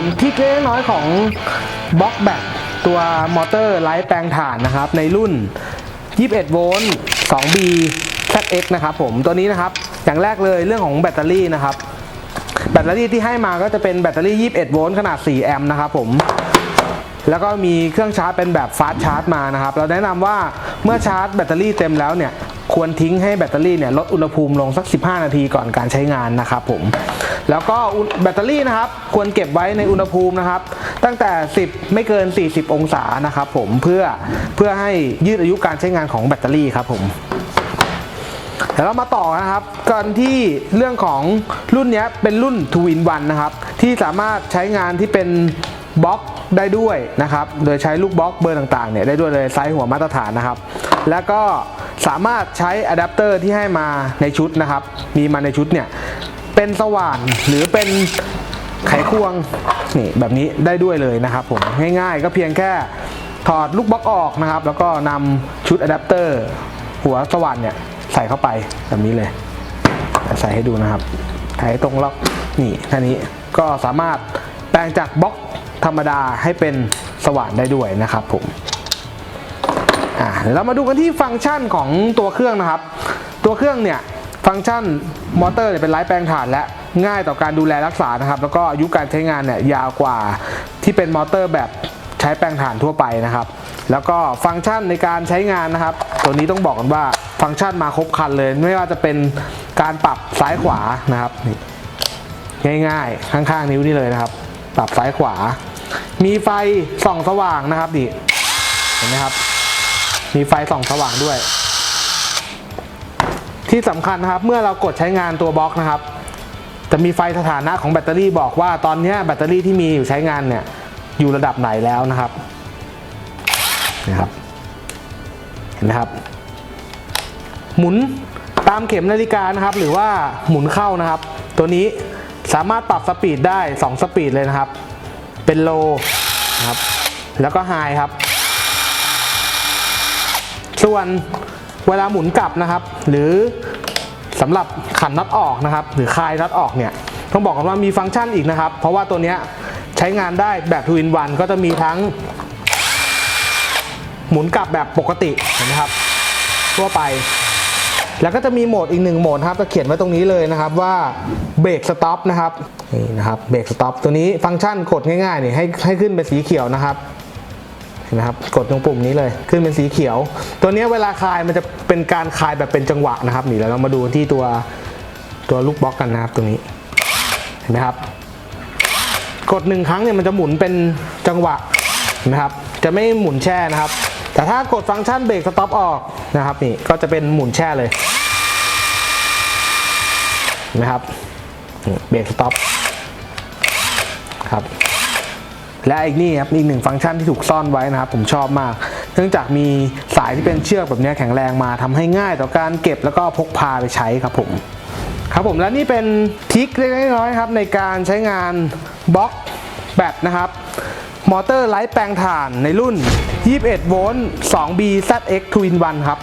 ผมที่เล็กน้อยของบล็อกแบตตัวมอเตอร์ไร้แปลงถ่านนะครับ ในรุ่น 21 โวลต์ 2B ZX นะครับผมตัวนี้นะครับ อย่างแรกเลยเรื่องของแบตเตอรี่นะครับ แบตเตอรี่ที่ให้มาก็จะเป็นแบตเตอรี่ 21 โวลต์ขนาด 4 แอมป์นะครับผมแล้วก็มีเครื่องชาร์จเป็นแบบฟาสต์ชาร์จมานะครับ เราแนะนำว่าเมื่อชาร์จแบตเตอรี่เต็มแล้วเนี่ย ควรทิ้งให้แบตเตอรี่เนี่ยลดอุณหภูมิลงสัก 15 นาทีก่อนการใช้งานนะครับผม แล้วก็แบตเตอรี่นะครับควรเก็บไว้ในอุณหภูมินะครับ ตั้งแต่ 10 ไม่เกิน 40 องศานะครับผมเพื่อเพื่อให้ยืดอายุการใช้งานของแบตเตอรี่ครับผมเดี๋ยวเรามาต่อนะครับกันที่เรื่องของรุ่นนี้เป็นรุ่น2 in 1นะครับ ที่สามารถใช้งานที่เป็นบล็อกได้ด้วยนะครับ โดยใช้ลูกบล็อกเบอร์ต่างๆเนี่ยได้ด้วยเลยไซส์หัวมาตรฐานนะครับ แล้วก็ สามารถใช้อะแดปเตอร์ที่ให้มาในชุดนะครับ มีมาในชุดเนี่ยเป็นสว่านหรือเป็นไขควงนี่แบบนี้ได้ด้วยเลยนะครับผมง่ายๆ ก็เพียงแค่ถอดลูกบล็อกออกนะครับ แล้วก็นำชุดอะแดปเตอร์หัวสว่านเนี่ยใส่เข้าไปแบบนี้เลยใส่ให้ดูนะครับไขตรงล็อกนี่แค่นี้ก็สามารถแปลงจากบล็อกธรรมดาให้เป็นสว่านได้ด้วยนะครับผม อ่าเดี๋ยวเรามาดูกันที่ฟังก์ชันของตัวเครื่องนะครับ ตัวเครื่องเนี่ยฟังก์ชันมอเตอร์เนี่ยเป็นไร้แปลงถ่านและง่ายต่อการดูแลรักษานะครับ แล้วก็อายุการใช้งานเนี่ยยาวกว่าที่เป็นมอเตอร์แบบใช้แปลงถ่านทั่วไปนะครับ แล้วก็ฟังก์ชันในการใช้งานนะครับ ตัวนี้ต้องบอกกันว่าฟังก์ชันมาครบครันเลย ไม่ว่าจะเป็นการปรับซ้ายขวานะครับง่ายๆ ข้างๆ นิ้วนี่เลยนะครับ ปรับซ้ายขวา มีไฟส่องสว่างนะครับนี่เห็นไหมครับ มีไฟส่องสว่างด้วย ที่สำคัญนะครับ เมื่อเรากดใช้งานตัวบล็อกนะครับ จะมีไฟสถานะของแบตเตอรี่บอกว่าตอนนี้แบตเตอรี่ที่มีอยู่ใช้งานเนี่ยอยู่ระดับไหนแล้วนะครับนะครับ เห็นไหมครับ หมุนตามเข็มนาฬิกานะครับ หรือว่าหมุนเข้านะครับ ตัวนี้สามารถปรับสปีดได้ 2 สปีดเลยนะครับ เป็นโลนะครับ แล้วก็ไฮครับ ส่วนเวลาหมุนกลับนะครับ หรือสำหรับขันน็อตออกนะครับ หรือคลายน็อตออกเนี่ยต้องบอกกันว่ามีฟังก์ชันอีกนะครับ เพราะว่าตัวนี้ใช้งานได้แบบ2 in 1ก็จะมีทั้ง หมุนกลับแบบปกติเห็นไหมครับ ทั่วไป แล้วก็จะมีโหมดอีกหนึ่งโหมดครับจะเขียนไว้ตรงนี้เลยนะครับว่าเบรกสต็อปนะครับนี่นะครับเบรกสต็อปตัวนี้ฟังก์ชันกดง่ายๆนี่ให้ให้ขึ้นเป็นสีเขียวนะครับ เห็นไหมครับกดตรงปุ่มนี้เลย ขึ้นเป็นสีเขียว ตัวนี้เวลาคลายมันจะเป็นการคลายแบบเป็นจังหวะนะครับนี่แล้วเรามาดูที่ตัวตัวลูกบล็อกกันนะครับตรงนี้เห็นไหมครับ กดหนึ่งครั้งเนี่ยมันจะหมุนเป็นจังหวะเห็นไหมครับ จะไม่หมุนแช่นะครับ แต่ถ้ากดฟังก์ชันเบรกสต็อปออกนะครับนี่ก็จะเป็นหมุนแช่เลยเห็นไหมครับเบรกสต็อปครับ และอีกนี่ครับอีกหนึ่งฟังก์ชันที่ถูกซ่อนไว้นะครับผมชอบมาก เนื่องจากมีสายที่เป็นเชือกแบบนี้แข็งแรงมาทำให้ง่ายต่อการเก็บแล้วก็พกพาไปใช้ครับผมครับผมและนี่เป็นทิคเล็กน้อยครับในการใช้งานบล็อกแบตนะครับ มอเตอร์ไร้แปลงถ่านในรุ่น 21 โวลต์ 2B ZX Twin 1ครับ